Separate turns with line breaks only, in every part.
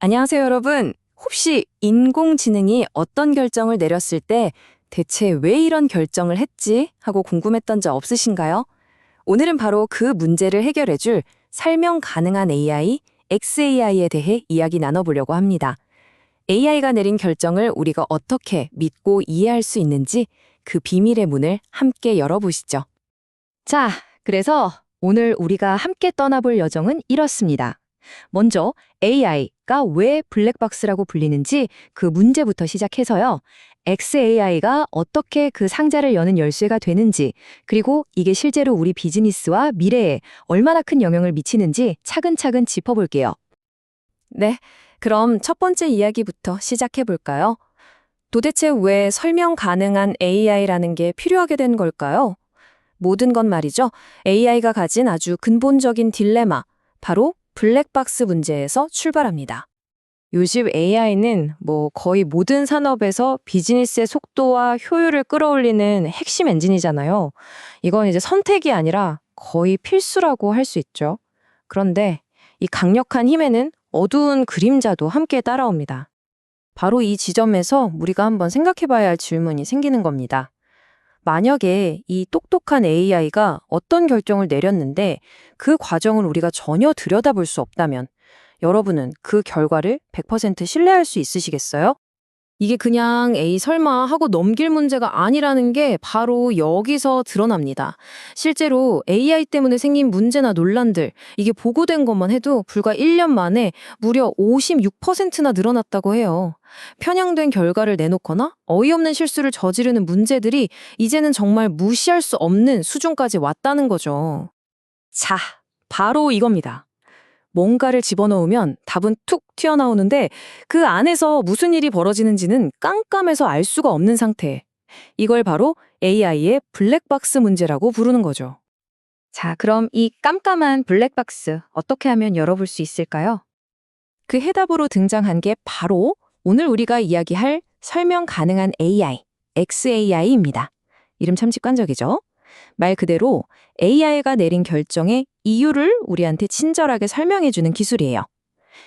안녕하세요, 여러분. 혹시 인공지능이 어떤 결정을 내렸을 때 대체 왜 이런 결정을 했지 하고 궁금했던 적 없으신가요? 오늘은 바로 그 문제를 해결해줄 설명 가능한 AI, XAI에 대해 이야기 나눠보려고 합니다. AI가 내린 결정을 우리가 어떻게 믿고 이해할 수 있는지 그 비밀의 문을 함께 열어보시죠. 자, 그래서 오늘 우리가 함께 떠나볼 여정은 이렇습니다. 먼저 AI 가 왜 블랙박스라고 불리는지 그 문제부터 시작해서요. XAI가 어떻게 그 상자를 여는 열쇠가 되는지, 그리고 이게 실제로 우리 비즈니스와 미래에 얼마나 큰 영향을 미치는지 차근차근 짚어볼게요. 네, 그럼 첫 번째 이야기부터 시작해 볼까요? 도대체 왜 설명 가능한 AI라는 게 필요하게 된 걸까요? 모든 건 말이죠. AI가 가진 아주 근본적인 딜레마, 바로 블랙박스 문제에서 출발합니다. 요즘 AI는 뭐 거의 모든 산업에서 비즈니스의 속도와 효율을 끌어올리는 핵심 엔진이잖아요. 이건 이제 선택이 아니라 거의 필수라고 할 수 있죠. 그런데 이 강력한 힘에는 어두운 그림자도 함께 따라옵니다. 바로 이 지점에서 우리가 한번 생각해 봐야 할 질문이 생기는 겁니다. 만약에 이 똑똑한 AI가 어떤 결정을 내렸는데 그 과정을 우리가 전혀 들여다볼 수 없다면 여러분은 그 결과를 100% 신뢰할 수 있으시겠어요? 이게 그냥 에이 설마 하고 넘길 문제가 아니라는 게 바로 여기서 드러납니다. 실제로 AI 때문에 생긴 문제나 논란들 이게 보고된 것만 해도 불과 1년 만에 무려 56%나 늘어났다고 해요. 편향된 결과를 내놓거나 어이없는 실수를 저지르는 문제들이 이제는 정말 무시할 수 없는 수준까지 왔다는 거죠. 자, 바로 이겁니다. 뭔가를 집어넣으면 답은 툭 튀어나오는데 그 안에서 무슨 일이 벌어지는지는 깜깜해서 알 수가 없는 상태. 이걸 바로 AI의 블랙박스 문제라고 부르는 거죠. 자, 그럼 이 깜깜한 블랙박스 어떻게 하면 열어볼 수 있을까요? 그 해답으로 등장한 게 바로 오늘 우리가 이야기할 설명 가능한 AI, XAI입니다. 이름 참 직관적이죠? 말 그대로 AI가 내린 결정의 이유를 우리한테 친절하게 설명해주는 기술이에요.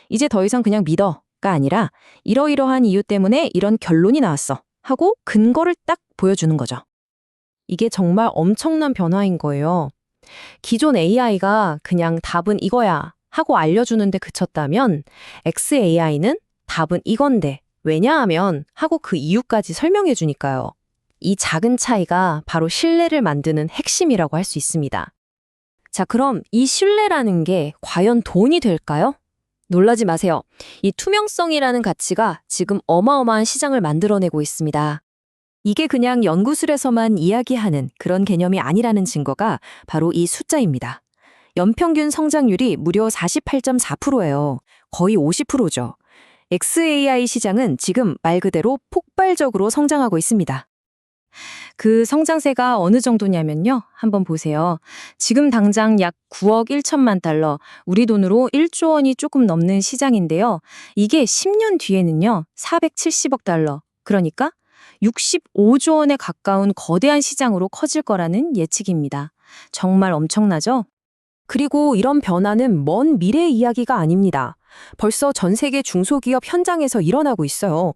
이제 더 이상 그냥 믿어가 아니라 이러이러한 이유 때문에 이런 결론이 나왔어 하고 근거를 딱 보여주는 거죠. 이게 정말 엄청난 변화인 거예요. 기존 AI가 그냥 답은 이거야 하고 알려주는데 그쳤다면 XAI는 답은 이건데 왜냐하면 하고 그 이유까지 설명해 주니까요. 이 작은 차이가 바로 신뢰를 만드는 핵심이라고 할 수 있습니다. 자, 그럼 이 신뢰라는 게 과연 돈이 될까요? 놀라지 마세요. 이 투명성이라는 가치가 지금 어마어마한 시장을 만들어내고 있습니다. 이게 그냥 연구술에서만 이야기하는 그런 개념이 아니라는 증거가 바로 이 숫자입니다. 연평균 성장률이 무려 48.4%예요. 거의 50%죠. XAI 시장은 지금 말 그대로 폭발적으로 성장하고 있습니다. 그 성장세가 어느 정도냐면요. 한번 보세요. 지금 당장 약 9억 1천만 달러, 우리 돈으로 1조 원이 조금 넘는 시장인데요. 이게 10년 뒤에는요. 470억 달러, 그러니까 65조 원에 가까운 거대한 시장으로 커질 거라는 예측입니다. 정말 엄청나죠? 그리고 이런 변화는 먼 미래 이야기가 아닙니다. 벌써 전 세계 중소기업 현장에서 일어나고 있어요.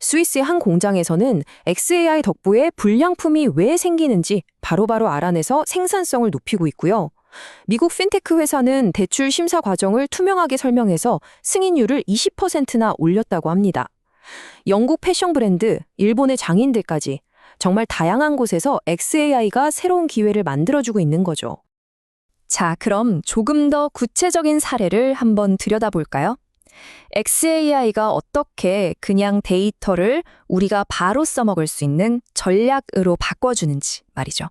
스위스의 한 공장에서는 XAI 덕분에 불량품이 왜 생기는지 바로바로 알아내서 생산성을 높이고 있고요. 미국 핀테크 회사는 대출 심사 과정을 투명하게 설명해서 승인율을 20%나 올렸다고 합니다. 영국 패션 브랜드, 일본의 장인들까지 정말 다양한 곳에서 XAI가 새로운 기회를 만들어주고 있는 거죠. 자, 그럼 조금 더 구체적인 사례를 한번 들여다볼까요? XAI가 어떻게 그냥 데이터를 우리가 바로 써먹을 수 있는 전략으로 바꿔주는지 말이죠.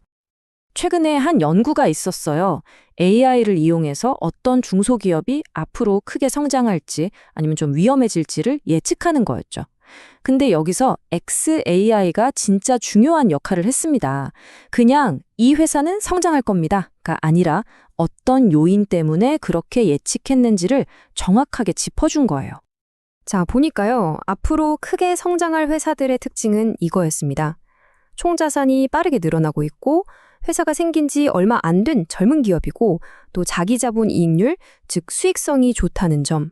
최근에 한 연구가 있었어요. AI를 이용해서 어떤 중소기업이 앞으로 크게 성장할지 아니면 좀 위험해질지를 예측하는 거였죠. 근데 여기서 XAI가 진짜 중요한 역할을 했습니다. 그냥 이 회사는 성장할 겁니다가 아니라 어떤 요인 때문에 그렇게 예측했는지를 정확하게 짚어준 거예요. 자, 보니까요. 앞으로 크게 성장할 회사들의 특징은 이거였습니다. 총자산이 빠르게 늘어나고 있고 회사가 생긴 지 얼마 안 된 젊은 기업이고 또 자기 자본 이익률, 즉 수익성이 좋다는 점.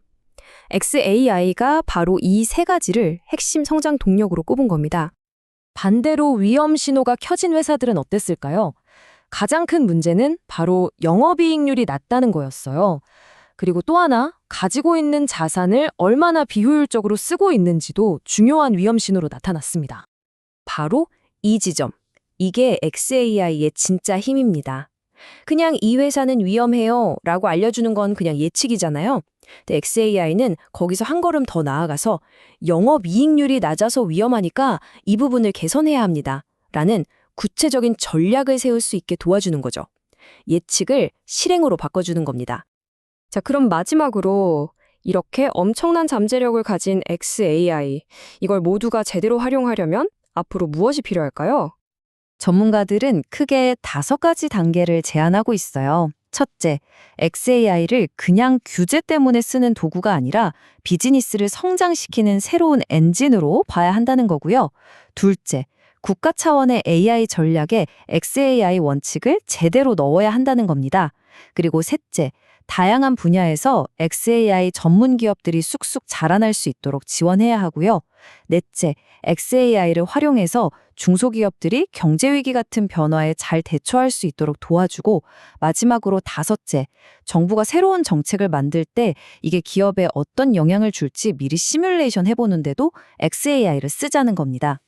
XAI가 바로 이 세 가지를 핵심 성장 동력으로 꼽은 겁니다. 반대로 위험 신호가 켜진 회사들은 어땠을까요? 가장 큰 문제는 바로 영업이익률이 낮다는 거였어요. 그리고 또 하나, 가지고 있는 자산을 얼마나 비효율적으로 쓰고 있는지도 중요한 위험 신호로 나타났습니다. 바로 이 지점. 이게 XAI의 진짜 힘입니다. 그냥 이 회사는 위험해요 라고 알려주는 건 그냥 예측이잖아요. 근데 XAI는 거기서 한 걸음 더 나아가서 영업 이익률이 낮아서 위험하니까 이 부분을 개선해야 합니다. 라는 구체적인 전략을 세울 수 있게 도와주는 거죠. 예측을 실행으로 바꿔주는 겁니다. 자, 그럼 마지막으로 이렇게 엄청난 잠재력을 가진 XAI, 이걸 모두가 제대로 활용하려면 앞으로 무엇이 필요할까요?
전문가들은 크게 다섯 가지 단계를 제안하고 있어요. 첫째, XAI를 그냥 규제 때문에 쓰는 도구가 아니라 비즈니스를 성장시키는 새로운 엔진으로 봐야 한다는 거고요. 둘째, 국가 차원의 AI 전략에 XAI 원칙을 제대로 넣어야 한다는 겁니다. 그리고 셋째, 다양한 분야에서 XAI 전문 기업들이 쑥쑥 자라날 수 있도록 지원해야 하고요. 넷째, XAI를 활용해서 중소기업들이 경제위기 같은 변화에 잘 대처할 수 있도록 도와주고, 마지막으로 다섯째, 정부가 새로운 정책을 만들 때 이게 기업에 어떤 영향을 줄지 미리 시뮬레이션 해보는데도 XAI를 쓰자는 겁니다.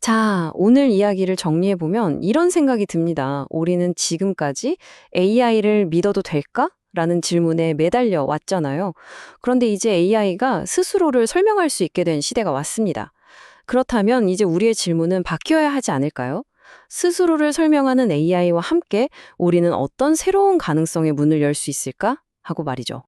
자, 오늘 이야기를 정리해보면 이런 생각이 듭니다. 우리는 지금까지 AI를 믿어도 될까? 라는 질문에 매달려 왔잖아요. 그런데 이제 AI가 스스로를 설명할 수 있게 된 시대가 왔습니다. 그렇다면 이제 우리의 질문은 바뀌어야 하지 않을까요? 스스로를 설명하는 AI와 함께 우리는 어떤 새로운 가능성의 문을 열 수 있을까? 하고 말이죠.